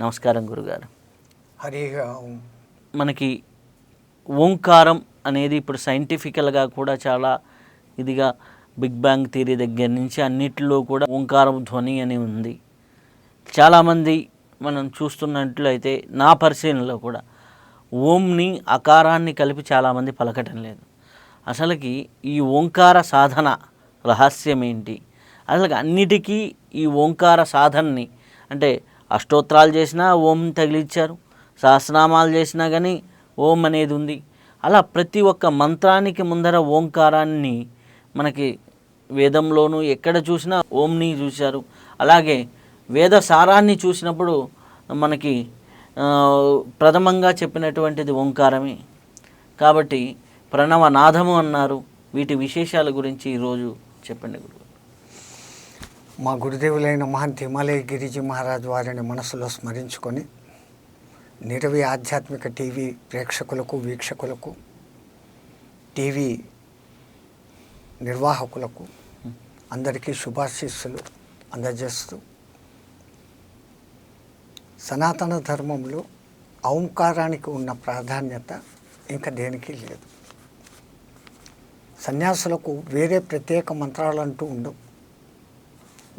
నమస్కారం గురుగారు. హరిగా మనకి ఓంకారం అనేది ఇప్పుడు సైంటిఫికల్గా కూడా చాలా ఇదిగా బిగ్ బ్యాంగ్ థియరీ దగ్గర నుంచి అన్నిటిలో కూడా ఓంకారం ధ్వని అని ఉంది. చాలామంది మనం చూస్తున్నట్లయితే నా పరిశీలనలో కూడా ఓంని అకారాన్ని కలిపి చాలామంది పలకటం లేదు. అసలుకి ఈ ఓంకార సాధన రహస్యం ఏంటి? అసలు అన్నిటికీ ఈ ఓంకార సాధనని అంటే అష్టోత్తరాలు చేసినా ఓం తగిలిచ్చారు. సహస్రనామాలు చేసినా కానీ ఓం అనేది ఉంది. అలా ప్రతి ఒక్క మంత్రానికి ముందర ఓంకారాన్ని మనకి వేదంలోనూ ఎక్కడ చూసినా ఓంని చూశారు. అలాగే వేద సారాన్ని చూసినప్పుడు మనకి ప్రథమంగా చెప్పినటువంటిది ఓంకారమే. కాబట్టి ప్రణవనాథము అన్నారు. వీటి విశేషాల గురించి ఈరోజు చెప్పండి గురువు. మా గురుదేవులైన మహంత్ హిమాలయ గిరిజీ మహారాజ్ వారిని మనసులో స్మరించుకొని నిరవి ఆధ్యాత్మిక టీవీ ప్రేక్షకులకు వీక్షకులకు టీవీ నిర్వాహకులకు అందరికీ శుభాశీస్సులు అందజేస్తూ సనాతన ధర్మంలో ఔంకారానికి ఉన్న ప్రాధాన్యత ఇంకా దేనికి లేదు. సన్యాసులకు వేరే ప్రత్యేక మంత్రాలంటూ ఉండవు.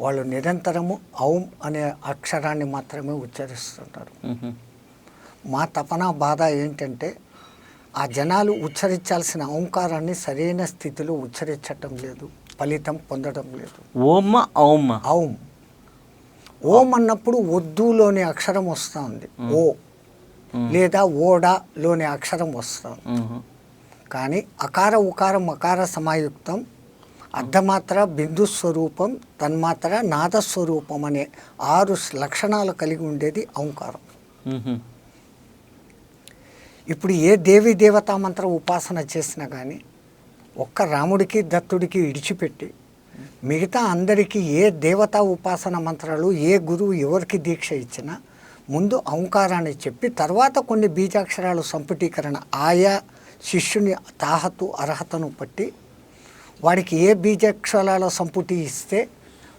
వాళ్ళు నిరంతరము ఔం అనే అక్షరాన్ని మాత్రమే ఉచ్చరిస్తుంటారు. మా తపన బాధ ఏంటంటే ఆ జనాలు ఉచ్చరించాల్సిన ఓంకారాన్ని సరైన స్థితిలో ఉచ్చరించటం లేదు ఫలితం పొందడం లేదు. ఓమ్మ ఔమ్మ ఔం ఓం అన్నప్పుడు ఒద్దులోని అక్షరం వస్తూ ఉంది ఓ. లేదా ఓడాలోని అక్షరం వస్తుంది. కానీ అకార ఉకార మకార సమాయుక్తం అర్ధమాత్ర బిందు స్వరూపం తన్మాత్ర నాద స్వరూపం అనే ఆరు లక్షణాలు కలిగి ఉండేది ఓంకారం. ఇప్పుడు ఏ దేవి దేవతా మంత్ర ఉపాసన చేసినా కానీ ఒక్క రాముడికి దత్తుడికి ఇడిచిపెట్టి మిగతా అందరికీ ఏ దేవతా ఉపాసన మంత్రాలు ఏ గురువు ఎవరికి దీక్ష ఇచ్చినా ముందు ఓంకారాన్ని చెప్పి తర్వాత కొన్ని బీజాక్షరాలు సంపుటీకరణ ఆయా శిష్యుని తాహతు అర్హతను బట్టి వాడికి ఏ బీజాక్షరాల సంపుటి ఇస్తే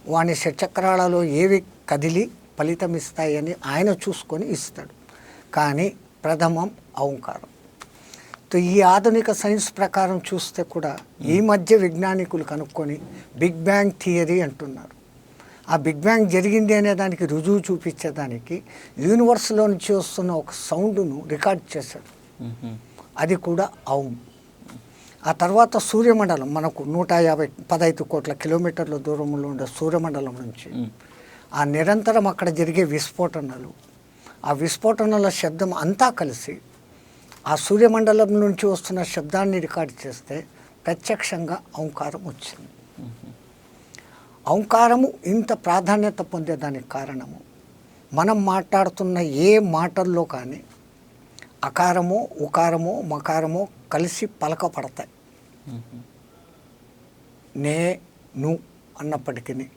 వాని షట్చక్రాలలో ఏవి కదిలి ఫలితం ఇస్తాయని ఆయన చూసుకొని ఇస్తాడు. కానీ ప్రథమం ఓంకారం ఈ ఆధునిక సైన్స్ ప్రకారం చూస్తే కూడా ఈ మధ్య విజ్ఞానికులు కనుక్కొని బిగ్ బ్యాంగ్ థియరీ అంటున్నారు. ఆ బిగ్ బ్యాంగ్ జరిగింది అనే దానికి రుజువు చూపించేదానికి యూనివర్స్లో నుంచి వస్తున్న ఒక సౌండ్ను రికార్డ్ చేశాడు. అది కూడా అవును. ఆ తర్వాత సూర్యమండలం మనకు నూట యాభై పదహైదు కోట్ల కిలోమీటర్ల దూరంలో ఉండే సూర్యమండలం నుంచి. ఆ నిరంతరం అక్కడ జరిగే విస్ఫోటనలు ఆ విస్ఫోటనల శబ్దం అంతా కలిసి ఆ సూర్యమండలం నుంచి వస్తున్న శబ్దాన్ని రికార్డ్ చేస్తే ప్రత్యక్షంగా ఓంకారం వచ్చింది ఓంకారము ఇంత ప్రాధాన్యత పొందేదానికి కారణము మనం మాట్లాడుతున్న ఏ మాటల్లో కానీ అకారమో ఉకారమో మకారమో కలిసి పలకపడతాయి. మ్హూ. నే ను అన్నప్పటికీ.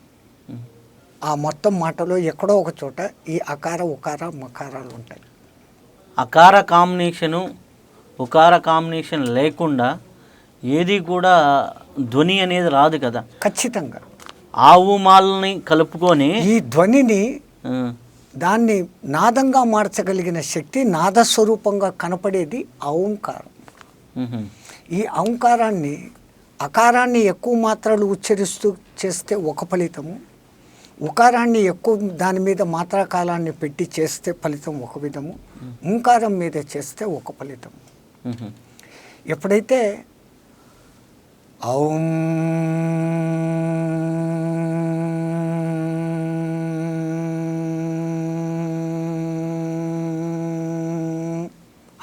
ఆ మొత్తం మాటలో ఎక్కడో ఒక చోట ఈ అకార ఉకార మకారాలు ఉంటాయి. అకార కాంబినేషను ఉకార కాంబినేషన్ లేకుండా ఏది కూడా ధ్వని అనేది రాదు కదా. ఖచ్చితంగా. ఆవు మాలని కలుపుకొని ఈ ధ్వనిని దాన్ని నాదంగా మార్చగలిగిన శక్తి నాదస్వరూపంగా కనపడేది ఓంకారం. ఈ ఓంకారాన్ని అకారాన్ని ఎక్కువ మాత్రలు ఉచ్చరిస్తూ చేస్తే ఒక ఫలితము ఉకారాన్ని ఎక్కువ దాని మీద మాత్రా కాలాన్ని పెట్టి చేస్తే ఫలితం ఒక విధము ఓంకారం మీద చేస్తే ఒక ఫలితం. ఎప్పుడైతే ఔం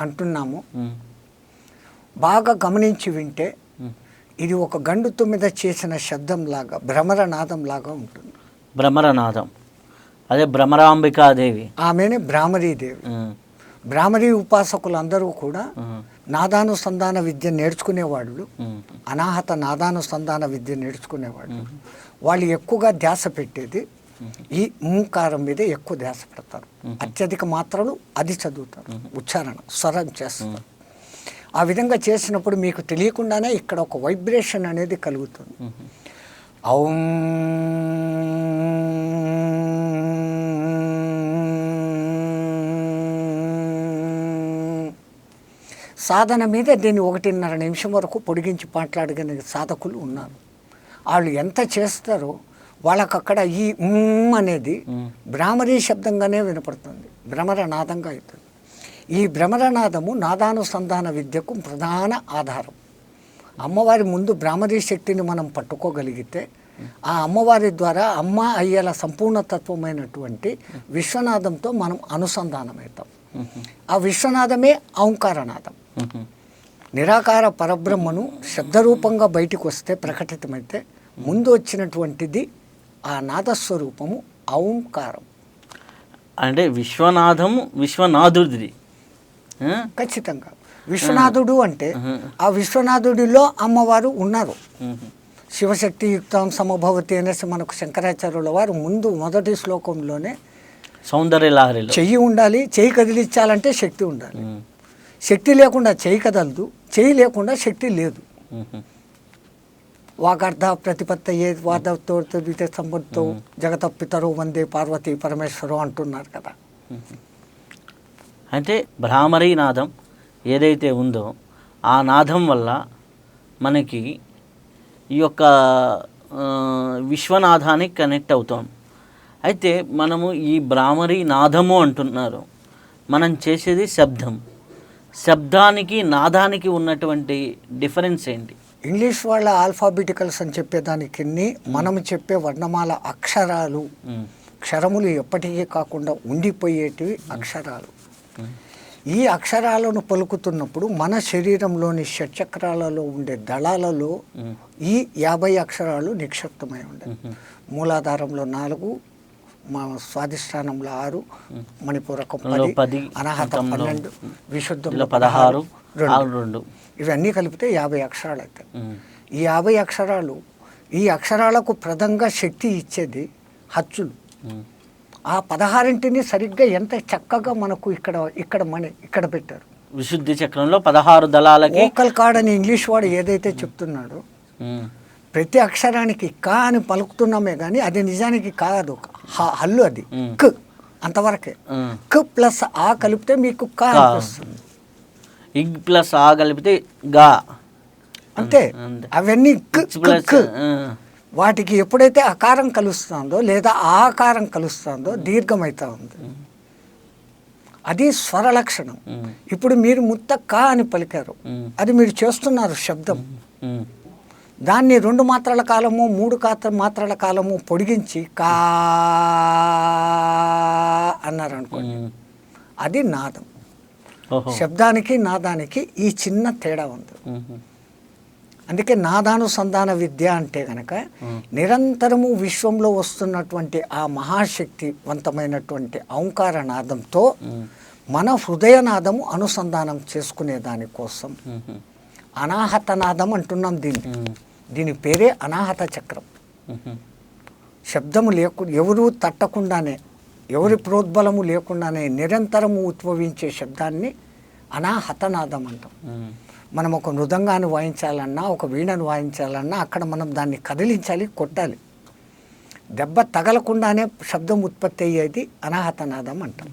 అంటున్నాము. బాగా గమనించి వింటే. ఇది ఒక గండు తొమ్మిద చేసిన శబ్దం లాగా భ్రమర నాదం లాగా ఉంటుంది. భ్రమరనాదం. అదే భ్రమరాంబికాదేవి. ఆమెనే భ్రామరీదేవి. భ్రామరీ ఉపాసకులు అందరూ కూడా నాదానుసంధాన విద్య నేర్చుకునేవాళ్ళు. అనాహత నాదానుసంధాన విద్య నేర్చుకునేవాళ్ళు. వాళ్ళు ఎక్కువగా ధ్యాస పెట్టేది ఈ మూకారం మీదే ఎక్కువ ధ్యాస పెడతారు. అత్యధిక మాత్రలు అది చదువుతారు. ఉచ్చారణ స్వరం చేస్తారు. ఆ విధంగా చేసినప్పుడు మీకు తెలియకుండానే ఇక్కడ ఒక వైబ్రేషన్ అనేది కలుగుతుంది. ఔం సాధన మీద దీన్ని ఒకటిన్నర నిమిషం వరకు పొడిగించి మాట్లాడగలిగిన సాధకులు ఉన్నారు. వాళ్ళు ఎంత చేస్తారో వాళ్ళకు అక్కడ ఈ అనేది భ్రామరీ శబ్దంగానే వినపడుతుంది. భ్రమరనాదంగా అవుతుంది. ఈ భ్రమరనాదము నాదానుసంధాన విద్యకు ప్రధాన ఆధారం. అమ్మవారి ముందు భ్రామరీ శక్తిని మనం పట్టుకోగలిగితే ఆ అమ్మవారి ద్వారా అమ్మ అయ్యేల సంపూర్ణతత్వమైనటువంటి విశ్వనాదంతో మనం అనుసంధానమవుతాం. ఆ విశ్వనాదమే ఔంకారనాదం నిరాకార పరబ్రహ్మను శబ్దరూపంగా బయటికి వస్తే ప్రకటితమైతే ముందు వచ్చినటువంటిది ఆ నాదస్వరూపము ఔంకారం అంటే విశ్వనాథము విశ్వనాథుడిది. ఆ? ఖచ్చితంగా. విశ్వనాథుడు అంటే ఆ విశ్వనాథుడిలో అమ్మవారు ఉన్నారు. శివశక్తి యుక్తం సమభవతి అనేసి మనకు శంకరాచార్యుల వారు ముందు మొదటి శ్లోకంలోనే సౌందర్య లహరిలో చెయ్యి ఉండాలి చెయ్యి కదిలించాలంటే శక్తి ఉండాలి. శక్తి లేకుండా చెయ్యి కదలదు చెయ్యి లేకుండా శక్తి లేదు. మ్మ్. వాగర్ధ ప్రతిపత్తయే వాదతో ద్వితీయ సంబంధతో జగత పితరు వందే పార్వతీ పరమేశ్వరు అంటున్నారు కదా. అంటే భ్రామరీ నాదం ఏదైతే ఉందో ఆ నాదం వల్ల మనకి ఈ యొక్క విశ్వనాథానికి కనెక్ట్ అవుతాం. అయితే మనము ఈ భ్రామరీ నాదము అంటున్నారు. మనం చేసేది శబ్దం. శబ్దానికి నాదానికి ఉన్నటువంటి డిఫరెన్స్ ఏంటి? ఇంగ్లీష్ వాళ్ళ ఆల్ఫాబెటికల్స్ అని చెప్పేదానికి మనం చెప్పే వర్ణమాల అక్షరాలు. క్షరములు ఎప్పటికీ కాకుండా ఉండిపోయేటివి అక్షరాలు. ఈ అక్షరాలను పలుకుతున్నప్పుడు మన శరీరంలోని షట్చక్రాలలో ఉండే దళాలలో. ఈ యాభై అక్షరాలు నిక్షిప్తమై ఉండే మూలాధారంలో నాలుగు మా స్వాధిష్టానంలో ఆరు మణిపూరకం పది అనాహత పన్నెండు విశుద్ధంలో పదహారు రెండు ఇవన్నీ కలిపితే యాభై అక్షరాలు అవుతాయి. ఈ యాభై అక్షరాలు ఈ అక్షరాలకు ప్రదంగా శక్తి ఇచ్చేది హచ్చులు. ఆ పదహారింటిని సరిగ్గా ఎంత చక్కగా మనకు ఇక్కడ ఇక్కడ మన ఇక్కడ పెట్టారు విశుద్ధి చక్రంలో పదహారు దళాలకి ఓకల్ కార్డ్ అని ఇంగ్లీష్ వాడు ఏదైతే చెప్తున్నాడో. ప్రతి అక్షరానికి కా అని పలుకుతున్నామే కానీ అది నిజానికి కాదు హల్లు అది. క్ అంతవరకే. క్ ప్లస్ ఆ కలిపితే మీకు కా. అనిపిస్తుంది ఇగ్ ప్లస్ ఆ కలిపితే గా అంతే. అవన్నీ క్ ఇచ్ క్, ప్లస్. వాటికి ఎప్పుడైతే అకారం కలుస్తుందో లేదా ఆకారం కలుస్తుందో దీర్ఘమవుతా ఉంది అది స్వర లక్షణం. ఇప్పుడు మీరు ముత్త కా అని పలికారు. అది మీరు చేస్తున్నారు శబ్దం. దాన్ని రెండు మాత్రల కాలము మూడు కాత్ర మాత్రల కాలము పొడిగించి కా అన్నారు అనుకోండి. అది నాదం శబ్దానికి నాదానికి ఈ చిన్న తేడా ఉంది. అందుకే నాదానుసంధాన విద్య అంటే గనక. నిరంతరము విశ్వంలో వస్తున్నటువంటి ఆ మహాశక్తివంతమైనటువంటి ఔంకార నాదంతో. మన హృదయనాదము అనుసంధానం చేసుకునే దానికోసం మ్మ్. అనాహత నాదం అంటున్నాం దీన్ని. దీని పేరే అనాహత చక్రం. శబ్దము లేకు ఎవరు తట్టకుండానే ఎవరి ప్రోద్బలము లేకుండానే నిరంతరము ఉద్భవించే శబ్దాన్ని అనాహతనాదం అంటాం. మనం ఒక మృదంగాన్ని వాయించాలన్నా ఒక వీణను వాయించాలన్నా అక్కడ మనం దాన్ని కదిలించాలి కొట్టాలి దెబ్బ తగలకుండానే శబ్దం ఉత్పత్తి అయ్యేది అనాహతనాదం అంటాం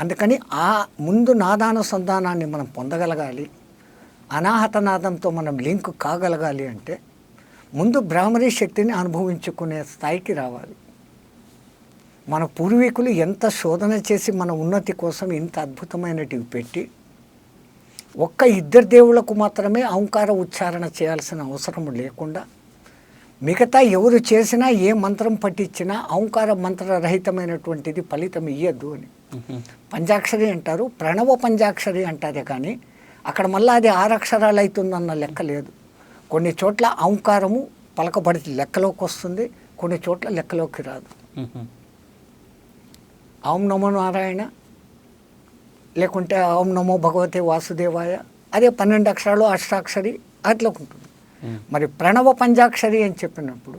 అందుకని ఆ ముందు నాదానుసంధానాన్ని మనం పొందగలగాలి అనాహతనాదంతో మనం లింక్ కాగలగాలి అంటే ముందు బ్రాహ్మరీ శక్తిని అనుభవించుకునే స్థాయికి రావాలి మన పూర్వీకులు ఎంత శోధన చేసి మన ఉన్నతి కోసం ఇంత అద్భుతమైనటివి పెట్టి ఒక్క ఇద్దరు దేవుళ్ళకు మాత్రమే ఔంకార ఉచ్చారణ చేయాల్సిన అవసరం లేకుండా మిగతా ఎవరు చేసినా ఏ మంత్రం పట్టించినా ఔంకార మంత్రరహితమైనటువంటిది ఫలితం ఇయ్యద్దు అని. పంచాక్షరి అంటారు ప్రణవ పంచాక్షరి అంటారే కానీ అక్కడ మళ్ళీ అది ఆరక్షరాలు అవుతుందన్న లెక్క లేదు కొన్ని చోట్ల ఔంకారము పలకబడి లెక్కలోకి వస్తుంది కొన్ని చోట్ల లెక్కలోకి రాదు. ఓం నమో నారాయణ లేకుంటే ఓం నమో భగవతే వాసుదేవాయ అదే పన్నెండు అక్షరాలు అష్టాక్షరి అట్లా ఉంటుంది. మరి ప్రణవ పంచాక్షరి అని చెప్పినప్పుడు